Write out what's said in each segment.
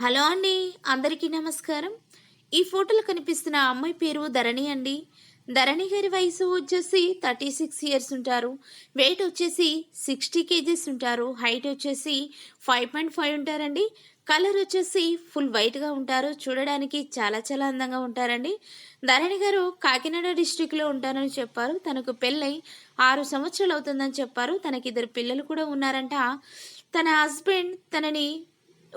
Hello అండి అందరికీ నమస్కారం. ఈ ఫోటోలో కనిపిస్తున్న అమ్మాయి పేరు ధరణి అండి. ధరణి గారి వయసు వచ్చేసి థర్టీ సిక్స్ ఇయర్స్ ఉంటారు. వెయిట్ వచ్చేసి సిక్స్టీ కేజీస్ ఉంటారు. హైట్ వచ్చేసి ఫైవ్ పాయింట్ ఫైవ్ ఉంటారండి. కలర్ వచ్చేసి ఫుల్ వైట్గా ఉంటారు. చూడడానికి చాలా చాలా అందంగా ఉంటారండి. ధరణి గారు కాకినాడ డిస్టిక్లో ఉంటారని చెప్పారు. తనకు పెళ్ళై ఆరు సంవత్సరాలు అవుతుందని చెప్పారు. తనకి ఇద్దరు పిల్లలు కూడా ఉన్నారంట. తన హస్బెండ్ తనని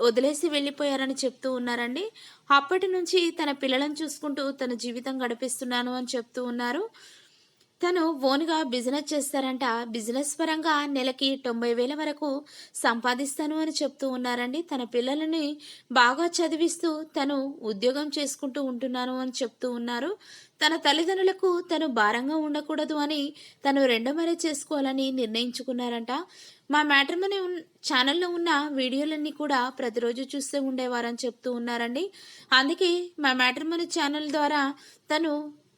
వదిలేసి వెళ్ళిపోయారని చెప్తూ ఉన్నారండి. అప్పటి నుంచి తన పిల్లలను చూసుకుంటూ తన జీవితం గడిపిస్తున్నాను అని చెప్తూ ఉన్నారు. తను ఓన్గా బిజినెస్ చేస్తారంట. బిజినెస్ పరంగా నెలకి తొంభై వేల వరకు సంపాదిస్తాను అని చెప్తూ ఉన్నారండి. తన పిల్లలని బాగా చదివిస్తూ తను ఉద్యోగం చేసుకుంటూ ఉంటున్నాను అని చెప్తూ ఉన్నారు. తన తల్లిదండ్రులకు తను భారంగా ఉండకూడదు అని తను రెండో మరే చేసుకోవాలని నిర్ణయించుకున్నారంట. మా మ్యాట్రిమోని ఛానల్లో ఉన్న వీడియోలన్నీ కూడా ప్రతిరోజు చూస్తూ ఉండేవారని చెప్తూ ఉన్నారండి. అందుకే మా మ్యాట్రిమోని ఛానల్ ద్వారా తను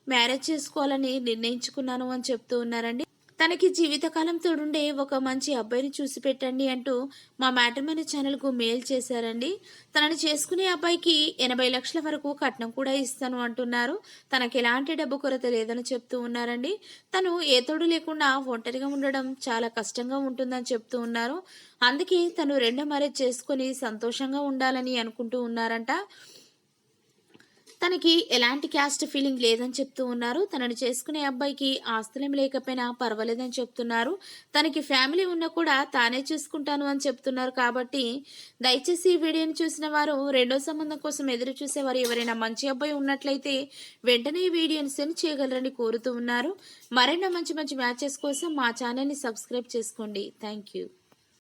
మ్యారేజ్ చేసుకోవాలని నిర్ణయించుకున్నాను అని చెప్తూ ఉన్నారండి. తనకి జీవితకాలం తోడుండే ఒక మంచి అబ్బాయిని చూసి పెట్టండి అంటూ మా మ్యాట్రిమోని ఛానల్కు మెయిల్ చేశారండి. తనని చేసుకునే అబ్బాయికి ఎనభై లక్షల వరకు కట్నం కూడా ఇస్తాను అంటున్నారు. తనకి ఎలాంటి డబ్బు కొరత లేదని చెప్తూ ఉన్నారండి. తను ఏ తోడు లేకుండా ఒంటరిగా ఉండడం చాలా కష్టంగా ఉంటుందని చెప్తూ ఉన్నారు. అందుకే తను రెండో మ్యారేజ్ చేసుకుని సంతోషంగా ఉండాలని అనుకుంటూ ఉన్నారంట. తనకి ఎలాంటి క్యాస్ట్ ఫీలింగ్ లేదని చెప్తూ ఉన్నారు. తనని చేసుకునే అబ్బాయికి ఆస్తులం లేకపోయినా పర్వాలేదని చెప్తున్నారు. తనకి ఫ్యామిలీ ఉన్నా కూడా తానే చూసుకుంటాను అని చెప్తున్నారు. కాబట్టి దయచేసి ఈ వీడియోని చూసిన వారు రెండో సంబంధం కోసం ఎదురు చూసేవారు ఎవరైనా మంచి అబ్బాయి ఉన్నట్లయితే వెంటనే ఈ వీడియోని సెండ్ చేయగలరని కోరుతూ ఉన్నారు. మరెన్నో మంచి మంచి మ్యాచెస్ కోసం మా ఛానల్ని సబ్స్క్రైబ్ చేసుకోండి. Thank you